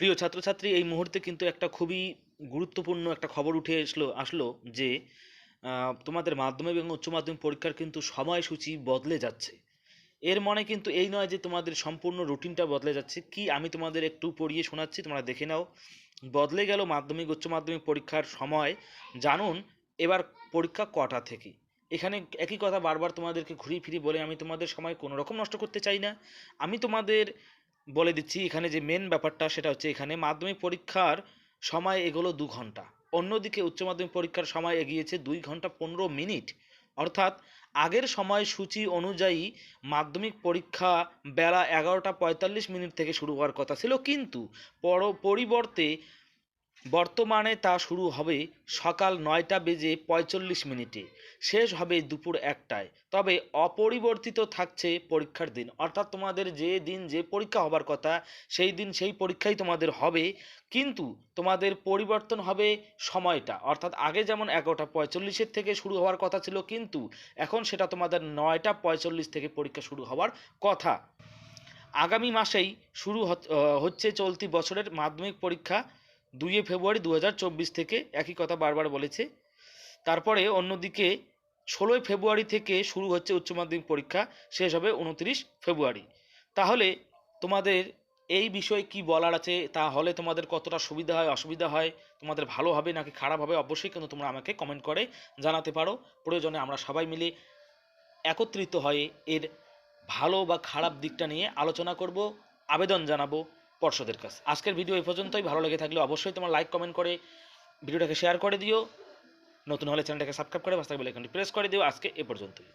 প্রিয় ছাত্রছাত্রী, এই মুহূর্তে কিন্তু একটা খুবই গুরুত্বপূর্ণ একটা খবর উঠে আসলো আসলো যে তোমাদের মাধ্যমিক এবং উচ্চ মাধ্যমিক পরীক্ষার কিন্তু সময়সূচি বদলে যাচ্ছে। এর মানে কিন্তু এই নয় যে, তোমাদের সম্পূর্ণ রুটিনটা বদলে যাচ্ছে। কি আমি তোমাদের একটু পড়িয়ে শোনাচ্ছি, তোমরা দেখে নাও। বদলে গেল মাধ্যমিক, উচ্চ মাধ্যমিক পরীক্ষার সময়। জানুন, এবার পরীক্ষা কটা থেকে? এখানে একই কথা বারবার তোমাদেরকে ঘুরিয়ে ফিরিয়ে বলে, আমি তোমাদের সময় কোনো রকম নষ্ট করতে চাই না। আমি তোমাদের বলে দিচ্ছি, এখানে যে মেন ব্যাপারটা সেটা হচ্ছে এখানে মাধ্যমিক পরীক্ষার সময় এগুলো দু ঘণ্টা। অন্যদিকে উচ্চ মাধ্যমিক পরীক্ষার সময় এগিয়েছে দুই ঘণ্টা পনেরো মিনিট। অর্থাৎ আগের সময় সময়সূচি অনুযায়ী মাধ্যমিক পরীক্ষা বেলা এগারোটা পঁয়তাল্লিশ মিনিট থেকে শুরু হওয়ার কথা ছিল। কিন্তু পর, পরিবর্তে বর্তমানে তা শুরু হবে সকাল নয়টা বেজে পঁয়তাল্লিশ মিনিটে। শেষ হবে দুপুর একটায়। তবে অপরিবর্তিত থাকছে পরীক্ষার দিন। অর্থাৎ তোমাদের যে দিন যে পরীক্ষা হবার কথা, সেই দিন সেই পরীক্ষাই তোমাদের হবে। কিন্তু তোমাদের পরিবর্তন হবে সময়টা। অর্থাৎ আগে যেমন এগারোটা পঁয়তাল্লিশের থেকে শুরু হওয়ার কথা ছিল, কিন্তু এখন সেটা তোমাদের নয়টা পঁয়তাল্লিশ থেকে পরীক্ষা শুরু হওয়ার কথা। আগামী মাসেই শুরু হচ্ছে চলতি বছরের মাধ্যমিক পরীক্ষা। দুইয়ে ফেব্রুয়ারি দু হাজার চব্বিশ থেকে একই কথা বারবার বলেছে। তারপরে অন্যদিকে ষোলোই ফেব্রুয়ারি থেকে শুরু হচ্ছে উচ্চ মাধ্যমিক পরীক্ষা, শেষ হবে উনত্রিশ ফেব্রুয়ারি। তাহলে তোমাদের এই বিষয়ে কি বলার আছে? তাহলে তোমাদের কতটা সুবিধা হয়, অসুবিধা হয়? তোমাদের ভালো হবে নাকি খারাপ হবে? অবশ্যই কিন্তু তোমরা আমাকে কমেন্ট করে জানাতে পারো। প্রয়োজনে আমরা সবাই মিলে একত্রিত হয়ে এর ভালো বা খারাপ দিকটা নিয়ে আলোচনা করব, আবেদন জানাব। পর্ষদের কাছে। আজকের ভিডিও এই পর্যন্তই। ভালো লেগে থাকলে অবশ্যই তোমার লাইক কমেন্ট করে ভিডিওটাকে শেয়ার করে দিও। নতুন হলে চ্যানেলটাকে সাবস্ক্রাইব করে পাশে বেলাইকনটি প্রেস করে দিও। আজকে এ পর্যন্তই।